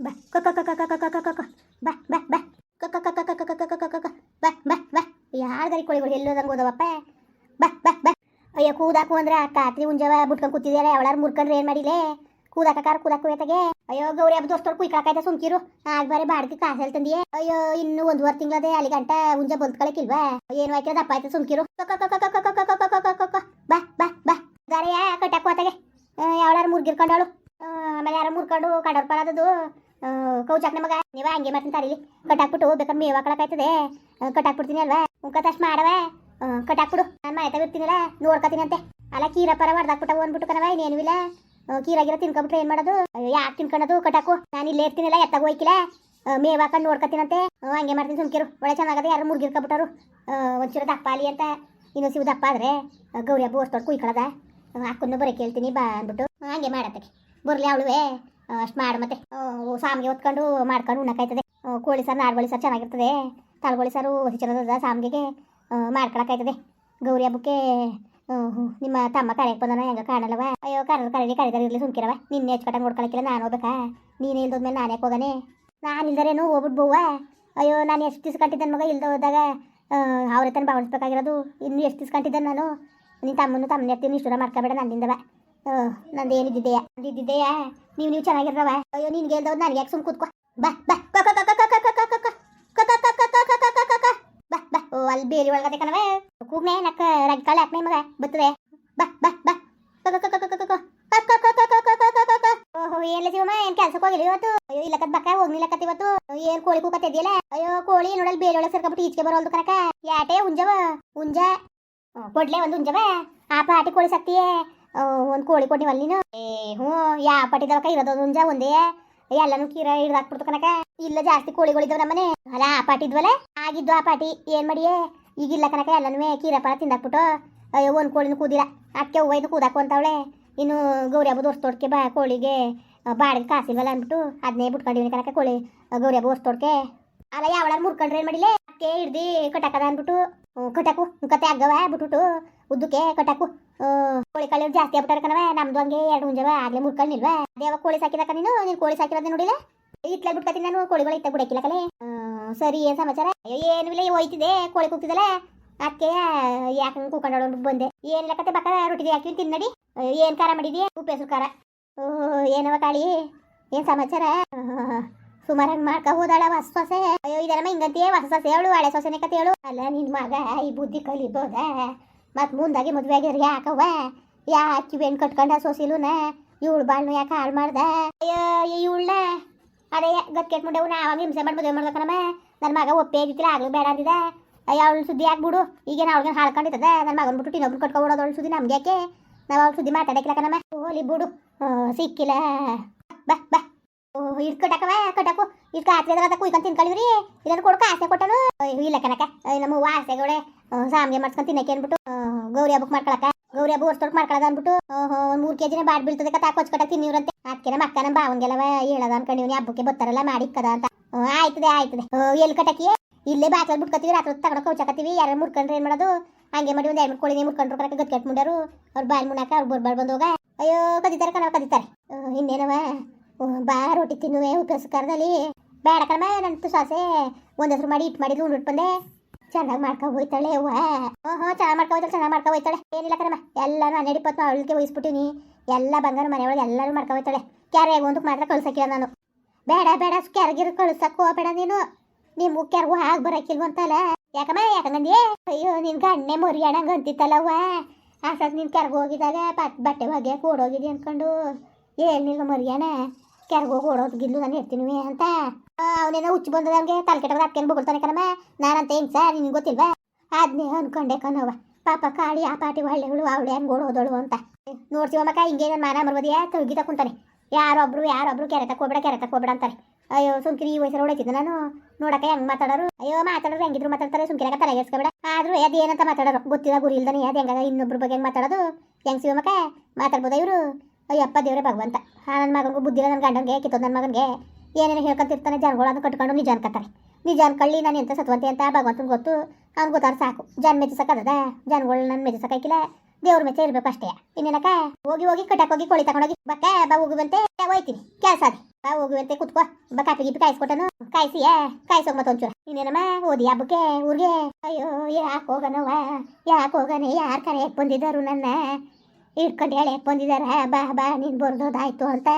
ಬಾ ಕಕ ಕಕ ಕಕ ಕಕ ಬಾ ಬಾ ಬಾ ಕಕ ಕಕ ಕಕ ಕಕ ಕಕ ಬಾ ಬಾ ಬಾ ಯಾರ್ದಾರಿ ಕೋಳಿಗಳು ಎಲ್ಲೋದಂಗೆ ಓದವಪ್ಪ ಬಾ ಬಾ ಬಾ ಅಯ್ಯ ಕೂದಾಕು ಅಂದ್ರೆ ಕಾತ್ರಿ ಮುಂಜಾವ ಬಿಟ್ಕೊಂಡು ಕೂತಿದ್ಯಾರ ಯಾವಳಾರು ಮುರ್ಕಂಡ್ರೆ ಏನು ಮಾಡಿಲೆ ಕೂದಾಕಾರ ಕೂದಾಕು ಏತಾಗೆ ಅಯ್ಯೋ ಗೌರಿ ಹಬ್ಬ ದೋಸ್ತೋಡ್ ಕುಯ್ಕಾಯ್ತ ಸುಮ್ಕಿರು ಆಗ ಬಾರಿ ಬಾಡ್ತಿ ಕಾಸಲ್ಲಿ ತಂದಿಯೇ ಅಯ್ಯೋ ಇನ್ನು ಒಂದೂವರೆ ತಿಂಗಳದೆ ಅಲ್ಲಿ ಗಂಟ ಮುಂಜೆ ಬಂದ್ಕೊಳಕಿಲ್ವಾ ಏನು ಆಯ್ತದ ದಪ್ಪ ಆಯ್ತ ಸುಮ್ಕಿರು ಬಾ ಬಾ ಬಾ ದಾರಿಯ ಕಟ್ಟಾಕು ಆತಾಗೆ ಯಾವಳಾರು ಮುರ್ಗಿರ್ಕೊಂಡಾಳು ಆಮೇಲೆ ಯಾರು ಮುರ್ಕೊಂಡು ಕಡರ್ ಪಡದದು ಕೌಚಾಕ್ ನಮಗ ನೀವ ಹಂಗೆ ಮಾಡ್ತೀನಿ ತಾರಿಲಿ. ಕಟ್ಟಾಕ್ಬಿಟ್ಟು ಬೇಕಾದ್ರೆ ಮೇವ್ ಕಟ್ ಕಟ್ಟಾಕ್ಬಿಡ್ತೀನಿ ಅಲ್ವಾ? ಉಂಕತಷ್ಟು ಮಾಡವ. ಕಟ್ಟಾಕ್ಬಿಡು ನಾನು ಮನೆ ಇರ್ತೀನಲ್ಲ ನೋಡ್ಕೊತೀನಿ ಅಂತೆ. ಅಲ್ಲ, ಕೀರ ಪರ ಹೊಡ್ದಾಕ್ಬಿಟ್ಟವು ಅಂದ್ಬಿಟ್ಟು ಕಣವ ಇನ್ನೇನು ಇಲ್ಲ. ಕೀರಾಗಿರ ತಿನ್ಕೊಂಬಿಟ್ರೆ ಏನು ಮಾಡೋದು? ಯಾಕೆ ತಿನ್ಕೊಳ್ಳೋದು ಕಟಾಕು ನಾನು ಇಲ್ಲೇ ಇರ್ತೀನಿಲ್ಲ, ಎತ್ತಾಗ ಹೋಯ್ಕಿಲ್ಲ. ಮೇವ್ ಹಾಕೊಂಡು ನೋಡ್ಕೊತೀನಂತೆ ಹಂಗೆ ಮಾಡ್ತೀನಿ ಸುಮ್ಕಿರು. ಒಳ್ಳೆ ಚೆನ್ನಾಗದೆ ಯಾರು ಮುರ್ಗಿರ್ಕೊಬಿಟ್ಟರು ಒಂಚೂರು ದಪ್ಪ ಅಲ್ಲಿ ಅಂತ. ಇನ್ನು ಸಿವು ದಪ್ಪ ಆದರೆ ಗೌರಿ ಹಬ್ಬ ಹೊಸ್ತೊಟ್ಟು ಕುಯ್ಕೊಳದ. ಹಾಕೊಂಡು ಬರೀ ಕೇಳ್ತೀನಿ, ಬಾ ಅಂದ್ಬಿಟ್ಟು. ಹಂಗೆ ಮಾಡತ್ತೆ ಬರ್ಲಿ ಅವಳುವೆ. ಅಷ್ಟು ಮಾಡು ಮತ್ತೆ. ಸಾಮಿಗೆ ಹೊತ್ಕೊಂಡು ಮಾಡ್ಕೊಂಡು ಉಣ್ಣಕ್ಕಾಯ್ತದೆ ಕೋಳಿ ಸಾರು, ನಾರ್ಗೋಳಿ ಸಾರು ಚೆನ್ನಾಗಿರ್ತದೆ. ತಳ್ಗೋಳಿ ಸಾರು ಹೊಸಿ ಚೆನ್ನಾಗದ ಸಾಮಿಗೆಗೆ. ಮಾಡ್ಕೊಳಕ್ಕಾಯ್ತದೆ ಗೌರಿ ಹಬ್ಬಕ್ಕೆ ನಿಮ್ಮ ತಮ್ಮ ಕರೆಯಕ್ಕೆ ಬಂದನ, ಹೆಂಗ ಕಾಣಲ್ಲವ? ಅಯ್ಯೋ ಕರೆದು ಕರೀಲಿ, ಕರೆದಾರ ಇರಲಿ ಸುಮ್ಕಿರವ. ನಿನ್ನೆ ಹೆಚ್ಚು ನೋಡ್ಕೊಳಕ್ಕಿಲ್ಲ ನಾನು ಹೋಗ್ಬೇಕಾ? ನೀನೇ ಇಲ್ದೋದ್ಮೇಲೆ ನಾನು ಯಾಕೆ ಹೋಗಾನೆ? ನಾನು ಇಲ್ದರೇನು ಹೋಗ್ಬಿಟ್ಟು ಬೋವ? ಅಯ್ಯೋ, ನಾನು ಎಷ್ಟು ದಿವ್ಸ ಕಂಟಿದ್ದೆ ಮಗ, ಇಲ್ದ ಹೋದಾಗ ಅವ್ರ ಹತ್ರ ಭಾವಿಸ್ಬೇಕಾಗಿರೋದು ಇನ್ನೂ ಎಷ್ಟು ದಿವ್ಸ ಕಂಟಿದ್ದೆ ನಾನು? ನಿನ್ನ ತಮ್ಮನ್ನು ತಮ್ಮನ ಇರ್ತೀನಿ ಇಷ್ಟು ಮಾಡ್ಕೋಬೇಡ ನಂದು ಏನಿದ್ದಿದೆಯಾ ಇದ್ದಿದ್ದೆಯ ನೀವು ನೀವು ಚೆನ್ನಾಗಿರವ ಅಯ್ಯೋ ನಿನ್ಗೆ ಹೇಳ್ದವ್ ನನಗೆ ಯಾಕೆ ಸುಮ್ ಕೂತ್ಕೋ ಬಾ ಬಾ ಕ ಕ ಕ ಕ ಕ ಕ ಕ ಕ ಕ ಕ ಕ ಕ ಕ ಕ ಕ ಕ ಕ ಕ ಕ ಬಾ ಬಾ ಓ ಅಲ್ಲಿ ಬೇರೆ ಒಳಗದೆ ಕಣವ ಕೂಗ್ನೆ ನಕ್ಕ ರಾಗಿ ಕಾಳೆ ಹಾಕ್ನೆ ಮಗ ಬರ್ತದೆ ಬಾ ಬಾ ಬಾ ಕ ಕ ಕ ಕ ಕ ಕ ಕ ಕ ಕ ಕ ಕ ಕ ಕ ಕ ಕ ಕ ಓಹೋ ಏನ್ಲ ಶಿವಮ್ಮ ಏನ್ ಕೆಲಸಕ್ಕೆ ಹೋಗಿಲ್ಲ ಇವತ್ತು ಅಯ್ಯೋ ಇಲ್ಲಕತ್ ಬಕ್ಕ ಹೋಗ್ನಿಲ್ಲಕತ್ ಇವತ್ತು ಏನ್ ಕೋಳಿ ಕೂಕತ್ ಅಯ್ಯೋ ಕೋಳಿ ನೋಡಲ್ ಬೇರೆ ಒಳಗೆ ಸೇರ್ಕೊಬಿಟ್ಟು ಈಚೆಗೆ ಬರೋಲ್ದು ಕನಕ ಯಾಟೆ ಉಂಜವ ಉಂಜ ಕೊಡ್ಲೆ ಒಂದು ಉಂಜವ ಆ ಪಾಟಿ ಕೋಳಿ ಸಕ್ತಿಯೇ ಒಂದು ಕೋಳಿ ಕೊಟ್ಟಿವಲ್ಲ ನೀನು ಏ, ಹ್ಞೂ, ಯಾ ಪಟ್ಟಿದವಕ್ಕ ಇರೋದು ಮುಂಜ ಒಂದೇ. ಎಲ್ಲಾನು ಕೀರ ಹಿಡ್ದಾಕ್ಬಿಡ್ತು ಕನಕ ಇಲ್ಲ ಜಾಸ್ತಿ ಕೋಳಿಗಳಿದ್ದವ ನಮ್ಮನೆ. ಅಲ್ಲ, ಆ ಪಾಟಿ ಇದ್ವಲ್ಲ? ಆಗಿದ್ದು ಆ ಪಾಟಿ ಏನ್ ಮಾಡಿಯೇ? ಈಗಿಲ್ಲ ಕನಕ ಎಲ್ಲನೂ ಕೀರ ಪರ ತಿಂದಾಕ್ಬಿಟ್ಟು. ಅಯ್ಯೋ, ಒಂದು ಕೋಳಿನೂ ಕೂದಿಲ್ಲ. ಅಕ್ಕೆ ಒಯ್ದು ಕೂದಾಕು ಇನ್ನು ಗೌರಿ ಹಬ್ಬದ ಹೊಸ್ತೋಡ್ಕೆ ಬಾ ಕೋಳಿಗೆ. ಬಾಡಿಗೆ ಕಾಸಿಲ್ವಲ್ಲ ಅಂದ್ಬಿಟ್ಟು ಅದನ್ನೇ ಬಿಟ್ಕೊಂಡಿವಿ ಕನಕ ಕೋಳಿ. ಗೌರಿ ಹಬ್ಬ ಹೊಸ್ತೋಡ್ಕೆ ಅಲ್ಲ ಯಾವಳ ಮುರ್ಕೊಂಡ್ರೆ ಏನು ಮಾಡಿಲ್ಲ ಅಕ್ಕೆ ಹಿಡ್ದು ಕಟಕದ ಅಂದ್ಬಿಟ್ಟು. ಕಟಾಕು ಕತೆ ಅಗ್ಗವ ಬಿಟ್ಬಿಟ್ಟು. ಉದ್ದಕ್ಕೆ ಕಟ್ಟಾಕು. ಕೋಳಿ ಕಳ್ಳಿ ಜಾಸ್ತಿ ಆಗ್ಬಿಟ್ಟಾರ ಕಣವ ನಮ್ದು ಹಂಗೆ ಎರಡು ಮುಂಜಾವ ಆಗ್ಲೇ ಮುರ್ಕೊಂಡಿಲ್ವಾ ದೇವ ಕೋಳಿ ಸಾಕಿದಾಕ ನೀನು? ನೀನು ಕೋಳಿ ಸಾಕಿರೋದೇ ನೋಡಿಲ್ಲ? ಇತ್ತಲ ಬಿಟ್ಕತ್ತೀನಿ ನಾನು ಕೋಳಿಗಳು ಇತ್ತ ಬಿಡಕ್ಕಿಲ್ಲ ಕಲೆ ಸರಿ, ಏನ್ ಸಮಾಚಾರ? ಏನು ಇಲ್ಲ, ಹೋಯ್ತಿದೆ. ಕೋಳಿ ಕೂಗ್ತಿದಲ್ಲ ಅದಕ್ಕೆ, ಯಾಕೆ ಕೂಕೊಂಡೋಡು ಬಂದೆ. ಏನ್ ಲೆಕ್ಕತ್ತೆ ಬಕ್ಕ ರೊಟ್ಟಿ ಹಾಕಿ ತಿನ್ನಡಿ. ಏನ್ ಖಾರ ಮಾಡಿದ್ಯಾ ಉಪ್ಪು, ಹೆಸರು ಖಾರ. ಏನವ ಕಾಳಿ? ಏನ್ ಸಮಾಚಾರ? ಸುಮಾರಾಗಿ ಮಾಡ್ಕ ಹೋದಾಳ ಹೊಸ ಸೊಸೆ. ಅಯ್ಯೋ ಇದರಮ್ಮ ಹಿಂಗಂತೀಯ ಹೊಸ ಸೊಸೆ ಹೇಳು ಹಳೆ ಸೊಸೆನೆ ಕತೆ ಹೇಳು ಅಲ್ಲ, ನಿನ್ ಮಗ ಈ ಬುದ್ಧಿ ಕಲಿಬೋದ? ಮತ್ ಮುಂದಾಗಿ ಮದ್ವೆ ಆಗಿರ್ ಯಾಕವ್ವ ಅಕ್ಕಿ ಬೆಣ್ ಕಟ್ಕೊಂಡ ಸೊಸಿಲುನ, ಇವಳು ಬಾಳ್ನು ಯಾಕೆ ಹಾಳು ಮಾಡ್ದ? ಅಯ್ಯೋ ಅದೇ ಅದೇ ಗತ್ಕೆಟ್ ಮುಂಡೆ ನಾವಾಗ ಹಿಂಸೆ ಮಾಡಿ ಮದುವೆ ಮಾಡ್ಬೇಕನಮ್ಮ. ನನ್ನ ಮಗ ಒಪ್ಪೆ ಆಗಿತ್ತಿಲ್ಲ ಆಗ್ಲೂ ಬೇಡ ಅಂದಿದೆ. ಅಯ್ಯ, ಅವಳು ಸುದ್ದಿ ಆಗ್ಬಿಡು. ಈಗೇನು ಅವ್ಳಿಗೆ ಹಾಳ್ಕೊಂಡಿದ್ದೆ ನನ್ನ ಮಗನ ಬಿಟ್ಟು ಇನ್ನೊಬ್ರು ಕಟ್ಕೊಬಿಡೋದು ಅವಳು ಸುದ್ದಿ ನಮ್ಗೆ ಯಾಕೆ? ನಾವು ಅವ್ಳು ಸುದ್ದಿ ಮಾತಾಡಕ್ಕಿಲ್ಲ ಕಣಮ್ಮ. ಹೋಲಿ ಬಿಡು. ಸಿಕ್ಕಿಲ್ಲ. ಬಾ ಬಾ. ಓ ಕಟ್ಟಕು. ಇದ್ ಕಾತ್ರೆ ಅದ ಕುಯ್ಕೊಂಡ್ ತಿನ್ಕೊಳ್ಳಿವ್ರಿ ಇದನ್ನ ಕೊಡಕ ಆಸೆ ಕೊಟ್ಟನು. ಇಲ್ಲ ಕನಕ ನಮ್ಮ ಆಸೆಗಳೇ ಸಾಮ್ಗೆ ಮಾಡ್ಸ್ಕೊಂಡ್ ತಿನ್ನಕ್ಕೆ ಅನ್ಬಿಟ್ಟು ಗೌರಿ ಹಬ್ಬಕ್ಕೆ ಮಾಡ್ಕೊಳಕ ಗೌರಿ ಹಬ್ಬ ವರ್ಷದೊಳಗೆ ಮಾಡ್ಕೊಳ್ಳೋದು ಅಂದ್ಬಿಟ್ಟು ಒಂದ್ ಮೂರ್ ಕೆಜಿನೇ ಬಾಡ್ ಬೀಳ್ತದೆ ಕತ್ತ ಕೊಚ್ಚ ಕಟ್ಟ ತಿನ್ನಿವ್ರಂತೆ. ಅದಕ್ಕೆ ನಮ್ಮ ಅಕ್ಕನ ನಮ್ಮ ಹೇಳದ ಅನ್ಕೊಂಡಿವ್ನಿ ಹಬ್ಬಕ್ಕೆ ಬರ್ತಾರಲ್ಲ ಕದ ಅಂತ. ಹ್ಮ್, ಆಯ್ತದೆ ಆಯ್ತದೆ. ಎಲ್ಲಿ ಕಟ್ಟಕಿ ಇಲ್ಲೇ ಬಾಕಲ್ ಬಿಟ್ಕೊತೀವಿ ರಾತ್ರಿ ಹೊತ್ತು ತಗೊಂಡು ಕೌಚಾಕತ್ತೀವಿ ಯಾರು ಮುರ್ಕೊಂಡ್ರೆ ಏನ್ ಮಾಡೋದು? ಹಂಗೆ ಮಾಡಿ ಒಂದು ಎರಡು ಮೂರು ಕೋಳಿನೇ ಮುರ್ಕೊಂಡ್ರು ಕನಕ ಗತ್ ಕಟ್ ಮುಂಡರು. ಅವ್ರು ಬಾಲ್ ಮುಣಾಕ ಅವ್ರು ಬರ್ಬಾರ್ ಬಂದೋಗ ಅಯ್ಯೋ ಕದಿತಾರೆ ಕಣವ ಕದಿತಾರೆ. ಇನ್ನೇನವ? ಬಾ ರೊಟ್ಟಿ ತಿನ್ನುವೆ ಉಪಸ್ಕಾರದಲ್ಲಿ ಬೇಡ ಕಣಮ ನನ್ನ ಸಾಸೆ. ಒಂದು ಹೆಸರು ಮಾಡಿ ಇಟ್ಟು ಮಾಡಿ ಉಂಡ್ಬಿಟ್ಟು ಬಂದೆ. ಚೆನ್ನಾಗಿ ಮಾಡ್ಕೊ ಹೋಯ್ತಾಳೆ ಹ್ಞೂ ಚೆನ್ನಾಗಿ ಮಾಡ್ಕೊ ಹೋಯ್ತಾಳೆ, ಚೆನ್ನಾಗಿ ಮಾಡ್ಕೊ ಹೋಯ್ತಾಳೆ. ಏನಿಲ್ಲ ಕಣಮ್ಮ, ಎಲ್ಲ ಹನ್ನೆರಡು ಇಪ್ಪತ್ತು ಅವಳಿಗೆ ವಹಿಸ್ಬಿಟ್ಟಿನಿ ಎಲ್ಲ ಬಂಗಾರ ಮನೆಯೊಳಗೆ ಎಲ್ಲರೂ ಮಾಡ್ಕೊ ಹೋಯ್ತಾಳೆ. ಕ್ಯಾರೆ ಒಂದಕ್ಕೆ ಮಾತ್ರ ಕಳ್ಸಕ್ಕಿಲ್ಲ ನಾನು. ಬೇಡ ಬೇಡ, ಕ್ಯಾರಗಿರು ಕಳ್ಸಕ್ ಹೋಗಬೇಡ ನೀನು. ನಿಮ್ಮ ಕ್ಯಾರ್ಗು ಹಾಗೆ ಬರಕಿಲ್ವ ಅಂತಲ್ಲ. ಯಾಕಮ್ಮ, ಯಾಕಂಗಂದಿ? ಅಯ್ಯೋ, ನಿನ್ ಗಣ್ಣೆ ಮುರಿಯಣಂಗ ಅಂತಿತ್ತಲ್ಲವ್ವ ಆ ಸತ್ ನಿನ್ ಕೆರ್ಗ ಹೋಗಿದಾಗ ಬಟ್ ಬಟ್ಟೆ ಬಗ್ಗೆ ಓಡೋಗಿದಿ ಅನ್ಕೊಂಡು. ಏನಿಲ್ಲ ಮರಿಯಣ ಹೋಗಿ ಓಡೋದ್ಗಿಲ್ಲು ನಾನು ಇರ್ತೀನಿ ಅಂತ. ಅವನೇನೋ ಹುಚ್ಚು ಬಂದದ ಅವ್ನಿಗೆ, ತಲೆ ಕೆಟ್ಟದ ಅಕ್ಕೇನು ಕಣಮ್ಮ? ನಾನಂತ ಹೆಂಗ್ ಸರ್ ನಿನ್ಗೆ ಗೊತ್ತಿಲ್ವಾ? ಅದ್ನೇ ಅನ್ಕೊಂಡೆ ಕಣವ ಪಾಪ ಕಾಳಿ ಆ ಪಾಟಿ ಒಳ್ಳೆಗಳು ಅವಳೆ ಹಂಗೆ ಓಡೋದಳು ಅಂತ. ನೋಡ್ತೀವಮ್ಮಕ್ಕ ಹಿಂಗೆ ನನ್ನ ಮಾನ ಮರ್ಬೋದಿಯಾ ತಗ್ಗಿ ತಕೊಂತಾನೆ ಯಾರೊಬ್ರು ಯಾರೊಬ್ರು ಕೆರೆ ತಕೋಬೇಡ ಕೆರೆ ತಕೋಬೇಡ ಅಂತಾರೆ. ಅಯ್ಯೋ, ಸುಮ್ಕಿರಿ, ಈ ವಯಸ್ಸಲ್ಲಿ ಓಡೈತಿದ್ದೆ ನಾನು. ನೋಡಕ್ಕೆ ಹೆಂಗ್ ಮಾತಾಡೋರು? ಅಯ್ಯೋ, ಮಾತಾಡೋರು ಹೆಂಗಿದ್ರು ಮಾತಾಡ್ತಾರೆ? ಸುಮ್ಕಿರಾಗ ಎಸ್ಕೋಬೇಡ ಆದ್ರೂ ಅದು ಏನಂತ ಮಾತಾಡೋರು? ಗೊತ್ತಿಲ್ಲ, ಗುರಿ ಇಲ್ದಾನೆ ಅದ್ ಹೆಂಗಾಗ ಇನ್ನೊಬ್ರ ಬಗ್ಗೆ ಹೆಂಗ್ ಮಾತಾಡೋದು? ಹೆಂಗ್ ಮಕ್ಕ ಮಾತಾಡ್ಬೋದ ಇವರು? ಅಯ್ಯಪ್ಪ ದೇವ್ರೆ ಭಗವಂತ. ಆ ನನ್ನ ಮಗನಿಗೂ ಬುದ್ಧಿ ನನ್ನ ಗಂಡನಿಗೆ ಕಿತ್ತು ನನ್ನ ಮಗನಿಗೆ ಏನೇನು ಹೇಳ್ಕೊಂತಿರ್ತಾನೆ ಜನಗಳನ್ನ ಕಟ್ಕೊಂಡು ನಿಜ ಅನ್ಕತ್ತಾರೆ. ನಿಜ ಅನ್ಕೊಳ್ಳಿ ನಾನು ಎಂತ ಸತ್ವಂತೆ ಅಂತ ಭಗವಂತನ ಗೊತ್ತು. ಅವ್ನು ಗೊತ್ತಾರ ಸಾಕು. ಜನ ಮೆಚ್ಚಿಸಕ್ಕದ ಜನಗಳು ನನ್ನ ಮೆಚ್ಚಿಸಕ್ಕಾಗಿಲ್ಲ ದೇವ್ರ ಮೆಚ್ಚ ಇರ್ಬೇಕು ಅಷ್ಟೇ. ಇನ್ನೇನಕ ಹೋಗಿ ಹೋಗಿ ಕಟ್ಟಕ್ಕೆ ಹೋಗಿ ಕೋಳಿ ತಗೊಂಡೋಗಿ ಬಕ್ಕ ಬಾ ಹೋಗುವಂತೆ. ಹೋಯ್ತೀನಿ. ಕೆಲಸ ಅದೇ ಬಾ ಹೋಗುವಂತೆ, ಕುತ್ಕೋ. ಬಾ ಕಾಪಿ ಗಿಪಿ ಕಾಯಿಸ್ಕೊಟ್ಟನು. ಕಾಯಿಸಿ ಕಾಯಿಸೋಗ ಮತ್ತೊಂದು ಚೂರ ಇನ್ನೇನಮ್ಮ? ಓದಿ ಹಬ್ಬಕ್ಕೆ, ಊರಿಗೆ? ಅಯ್ಯೋ, ಯಾಕೆ ಹೋಗನವ ಯಾಕೆ ಹೋಗನೆ? ಯಾರು ಕರೆ ಬಂದಿದ್ದಾರು ನನ್ನ? ಇಟ್ಕೊಂಡು ಹೇಳಿ, ಬಂದಿದಾರ, ಬಾ ಬಾ, ನೀನು ಬರ್ದೋದಾಯ್ತು ಅಂತ.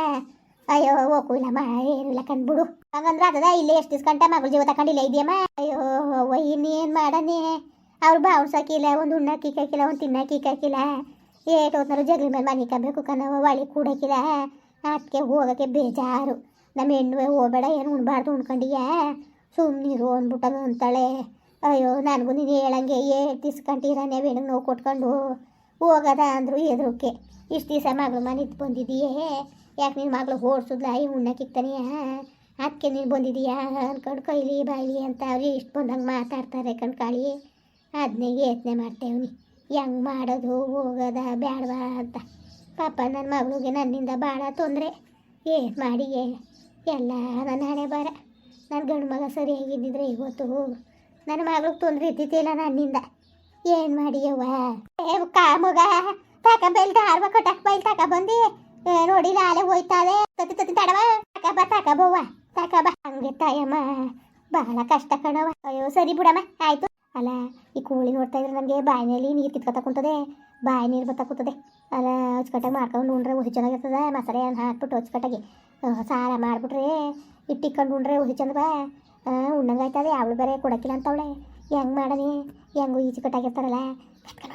ಅಯ್ಯೋ ಹೋಗು ಇಲ್ಲ ಮಾ ಏನಿಲ್ಲ ಕಂಡ್ಬಿಡು ಹಂಗಂದ್ರೆ ಅದದ ಇಲ್ಲಿ ಎಷ್ಟು ದಿವ್ಸ ಗಂಟೆ ಮಗಳು ಜೀವ ತಗೊಂಡಿಲ್ಲ ಇದೆಯಮ್ಮ? ಅಯ್ಯೋ ಒಯ್ಯ ಇನ್ನೇನು ಮಾಡನೆ? ಅವ್ರು ಬಾ ಸಾಕಿಲ್ಲ, ಒಂದು ಉಣ್ಣಕ್ಕೆ ಹಾಕಿಲ್ಲ ಒಂದು ತಿನ್ನಕ್ಕೆ ಕಾಕಿಲ್ಲ ಏಟ್ ಹೊತ್ನಾರು ಜಗ್ಲಿ ಮೇಲೆ ಮನೆ ಕಬೇಕು ಕಣವ ಒಳಿ ಕೂಡಕ್ಕಿಲ್ಲ ಅದಕ್ಕೆ ಹೋಗೋಕ್ಕೆ ಬೇಜಾರು. ನಮ್ಮ ಹೆಣ್ಣುವೆ ಹೋಗಬೇಡ, ಏನು ಉಣ್ಬಾರ್ದು ಉಣ್ಕೊಂಡಿಯ? ಸುಮ್ಮನಿರು ಅಂದ್ಬಿಟ್ಟು ಅಂತಾಳೆ. ಅಯ್ಯೋ, ನನಗೂ ನೀನು ಹೇಳಂಗೆ, ಏ, ದಿವ್ಸ ಕಂಟಿರಾನೆ ಬೇಡ ನೋವು ಕೊಟ್ಕೊಂಡು. ಹೋಗದ ಅಂದರು ಎದುರುಕ್ಕೆ. ಇಷ್ಟು ದಿವಸ ಮಗಳು ಮನೆಗೆ ಬಂದಿದೀಯೇ? ಯಾಕೆ ನಿನ್ನ ಮಗಳು ಓಡಿಸಿದ್ಲ? ಈ ಉಣ್ಣಕ್ಕಿಕ್ತಾನೆಯ ಅದಕ್ಕೆ ನೀನು ಬಂದಿದೀಯಾ? ಅನ್ಕೊಂಡು ಕೈಲಿ ಬಾಯಿಲಿ ಅಂತ ಅವ್ರು ಇಷ್ಟು ಬಂದಂಗೆ ಮಾತಾಡ್ತಾರೆ ಕಣ್ಕಾಳಿ ಅದನ್ನೇ ಯತ್ನೆ ಮಾಡ್ತೇವ್ನಿ. ಹೆಂಗೆ ಮಾಡೋದು? ಹೋಗೋದ ಬೇಡವಾ ಅಂತ. ಪಾಪ ನನ್ನ ಮಗಳಿಗೆ ನನ್ನಿಂದ ಭಾಳ ತೊಂದರೆ. ಏನು ಮಾಡಿ ಎಲ್ಲ ನನ್ನ ಹಣೆ ಬರ ನನ್ನ ಗಂಡು ಮಗ ಸರಿಯಾಗಿದ್ದಿದ್ರೆ ಇವತ್ತು ನನ್ನ ಮಗಳಿಗೆ ತೊಂದರೆ ಇದ್ದಿದ್ದಿಲ್ಲ ನನ್ನಿಂದ. ಏನು ಮಾಡಿಯವ್ವ? ಏ, ಕಾ ಮಗ, ತಾಕ ಬೈಲ್ ದಾರ್ವ ಕಟ್ಟಕ್ ಬೈಲ್, ತಕ ಬಂದಿ. ನೋಡಿ ಅಲೆ ಹೋಯ್ತಾವೆ ತತ್ತಿ ತತ್ತಿ ತಡವ ತಾಕ ಬಾ, ತಕ ಬವ್ವ. ತಕ ಬಾ. ಹಂಗೆ ತಾಯಮ್ಮ. ಬಹಳ ಕಷ್ಟ ಕಣವ ಅಯ್ಯೋ, ಸರಿ ಬಿಡಮ್ಮ, ಆಯ್ತು. ಅಲ್ಲ, ಈ ಕೋಳಿ ನೋಡ್ತಾ ಇದ್ರೆ ನನಗೆ ಬಾಯಿನಲ್ಲಿ ನೀರು ಕಿತ್ಕೊತ ಕುಂತದೆ. ಬಾಯಿ ನೀರು ಬತ್ತ ಕೂತದೆ. ಅಲ್ಲ ಅಚ್ಚುಕಟ್ಟಾಗಿ ಮಾಡ್ಕೊಂಡು ಉಂಡ್ರೆ ಹುಸಿ ಚೆನ್ನಾಗಿರ್ತದೆ. ಮಸಾಲೆ ಹಾಕ್ಬಿಟ್ಟು ಅಚ್ಚುಕಟ್ಟಾಗಿ ಸಾರ ಮಾಡಿಬಿಟ್ರೆ, ಇಟ್ಟಿಕೊಂಡು ಉಂಡ್ರೆ ಹುಸಿ ಚಂದ ಉಣ್ಣಂಗಾಯ್ತದೆ. ಅವಳು ಬೇರೆ ಕೊಡಕ್ಕಿಲ್ಲ ಅಂತವಳೆ. ಹೆಂಗೆ ಮಾಡೋದು? ಹೆಂಗೂ ಈಜು ಕಟ್ಟಾಗಿರ್ತಾರಲ್ಲ.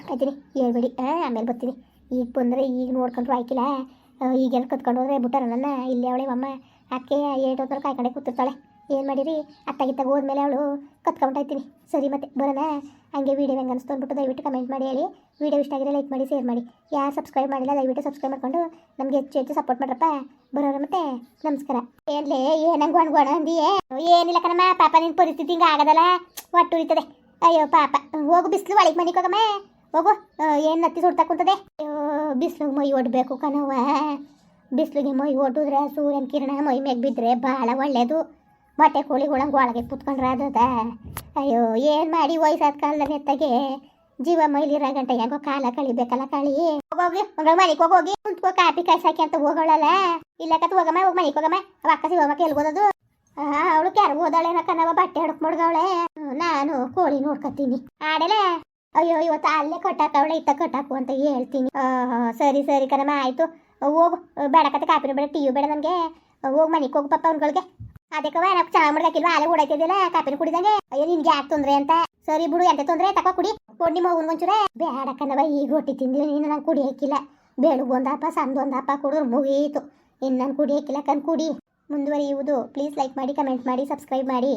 ಕತ್ಕೊಂಡು ಹೇಳ್ಬೇಡಿ. ಹಾಂ ಆಮೇಲೆ ಬರ್ತೀನಿ. ಈಗ ಬಂದರೆ ಈಗ ನೋಡ್ಕೊಂಡ್ರು ಆಯ್ಕಿಲ್ಲ. ಈಗೆಲ್ಲ ಕತ್ಕೊಂಡು ಹೋದ್ರೆ ಬಿಟ್ಟಾರ ನನ್ನ ಇಲ್ಲೇ ಅವಳೆ ಅಮ್ಮ ಅಕ್ಕೆ ಏಟು ಹೊತ್ತರ ಕಾಯ್ಕೊಂಡೆ ಕೂತಿರ್ತಾಳೆ. ಏನು ಮಾಡಿರಿ? ಹೋದ್ಮೇಲೆ ಅವಳು ಕತ್ಕೊಂಡ್ಬಿಟ್ಟಾಯ್ತೀನಿ ಸರಿ ಮತ್ತೆ, ಬರೋಣ? ಹಂಗೆ ವೀಡಿಯೋ ಹೆಂಗೆ ಅನಿಸ್ತು ಅಂದ್ಬಿಟ್ಟು ದಯವಿಟ್ಟು ಕಮೆಂಟ್ ಮಾಡಿ ಹೇಳಿ. ವೀಡಿಯೋ ಇಷ್ಟ ಆಗಿರೋ ಲೈಕ್ ಮಾಡಿ ಶೇರ್ ಮಾಡಿ. ಯಾರು ಸಬ್ಸ್ಕ್ರೈಬ್ ಮಾಡಿಲ್ಲ, ದಯವಿಟ್ಟು ಸಬ್ಸ್ಕ್ರೈಬ್ ಮಾಡಿಕೊಂಡು ನಮಗೆ ಹೆಚ್ಚು ಹೆಚ್ಚು ಸಪೋರ್ಟ್ ಮಾಡ್ರಪ್ಪ. ಬರೋರು ಮತ್ತೆ? ನಮಸ್ಕಾರ. ಏನ್ಲೇ ಏನಂಗೆ ಒಣ್ಗೋಣ ಅಂದಿಯೇ? ಏನಿಲ್ಲ ಕಣಮ್ಮ, ಪಾಪ ನಿನ್ ಪರಿಸ್ಥಿತಿ ಹಿಂಗ ಆಗದಲ್ಲ. ಒಟ್ಟು ಉಳಿತದೆ ಅಯ್ಯೋ, ಪಾಪ. ಹೋಗು, ಬಿಸಿಲು ಒಳಗೆ ಮನೆಗೆ ಹೋಗಮ್ಮ. ಹೋಗು. ಏನ್ ನತ್ತಿ ಸುಡ್ತಾ ಕುಂತದೆ? ಅಯ್ಯೋ ಬಿಸಿಲು ಮೈ ಒಡ್ಬೇಕು ಕಣವ್ವ. ಬಿಸಿಲಿಗೆ ಮೈ ಒಡ್ಡಿದ್ರೆ ಸೂರ್ಯನ ಕಿರಣ ಮೈ ಮ್ಯಾಗ ಬಿದ್ರೆ ಬಹಳ ಒಳ್ಳೇದು. ಮೊಟ್ಟೆ ಕೋಳಿ ಒಳಗೆ ಕುತ್ಕೊಂಡ್ರೆ ಅದದ ಅಯ್ಯೋ, ಏನ್ ಮಾಡಿ ವಯಸ್ಸಾದ ಕಾಲದಲ್ಲಿ ಎತ್ತಾಗೆ? ಜೀವ ಮೈಲಿರೋ ಗಂಟೆ ಹೆಂಗೋ ಕಾಲ ಕಳಿಬೇಕಲ್ಲ ಕಳಿ ಹೋಗೋಗಿ ಮನೆಗೆ ಹೋಗೋಗಿ ಕುಂತ್ಕೋ ಕಾಪಿ ಕಾಯ್ಸಾಕಿ ಅಂತ ಹೋಗೋಳಲ್ಲ. ಇಲ್ಲ ಕತ್ ಹೋಗಮ್ಮ, ಹೋಗ್ ಮನೆಗೆ ಹೋಗಮ್ಮ. ಅವ ಅಕ್ಕ ಸಿಗೋಮ್ಮ ಎಲ್ಗೋದದು ಅವಳು ಕೆರಗೆ ಹೋದಾಳೇನ ಕನವ ಬಟ್ಟೆ ಹಡಕ್ ಮುಡ್ಗವಳೆ ನಾನು ಕೋಳಿ ನೋಡ್ಕತ್ತೀನಿ. ಆಡಲೆ? ಅಯ್ಯೋ, ಇವತ್ತು ಅಲ್ಲೇ ಕಟ್ಟಾಕವಳೆ ಇತ್ತ ಕಟ್ಟಾಕು ಅಂತ ಹೇಳ್ತೀನಿ. ಸರಿ ಸರಿ ಕನಮ್ಮ ಆಯ್ತು. ಹೋಗು. ಬೇಡ ಕತೆ ಕಾಪಿನ ಬೇಡ, ಟೀಯು ಬೇಡ ನನಗೆ. ಹೋಗಿ ಮನೆಗೆ ಹೋಗು ಪಪ್ಪ ಅವ್ನುಗಳಿಗೆ. ಅದಕ್ಕವ ನಾವು ಚೆನ್ನಾಗಿ ಮಾಡ್ದಾಕಿಲ್ವಾ ಅಲ್ಲೇ ಓಡಾಯ್ತಿದ್ದಿಲ್ಲ ಕಾಪಿನ ಕುಡಿದಂಗೆ. ಅಯ್ಯೋ, ನಿನ್ಗೆ ಯಾಕೆ ತೊಂದ್ರೆ ಅಂತ? ಸರಿ ಬಿಡು, ಎಂತ ತೊಂದ್ರೆ? ತಕೋ ಕುಡಿ. ಒಂಚೂರೆ ಬೇಡ ಕಣವ ಈಗ ಹೊಟ್ಟಿ ತಿಂದಿಲ್ಲ ನೀನು ನಂಗೆ ಕುಡಿ ಹಾಕಿಲ್ಲ. ಬೆಳಗ್ಗೆ ಒಂದಪ್ಪ ಸಂದು ಒಂದಪ್ಪ ಕುಡಿದ್ರು ಮುಗಿಯಿತು ಇನ್ನು ನಾನು ಕುಡಿ ಹಾಕಿಲ್ಲ, ಕಣ್ ಕುಡಿ. ಮುಂದುವರಿಯುವುದು. ಪ್ಲೀಸ್ ಲೈಕ್ ಮಾಡಿ ಕಮೆಂಟ್ ಮಾಡಿ ಸಬ್ಸ್ಕ್ರೈಬ್ ಮಾಡಿ.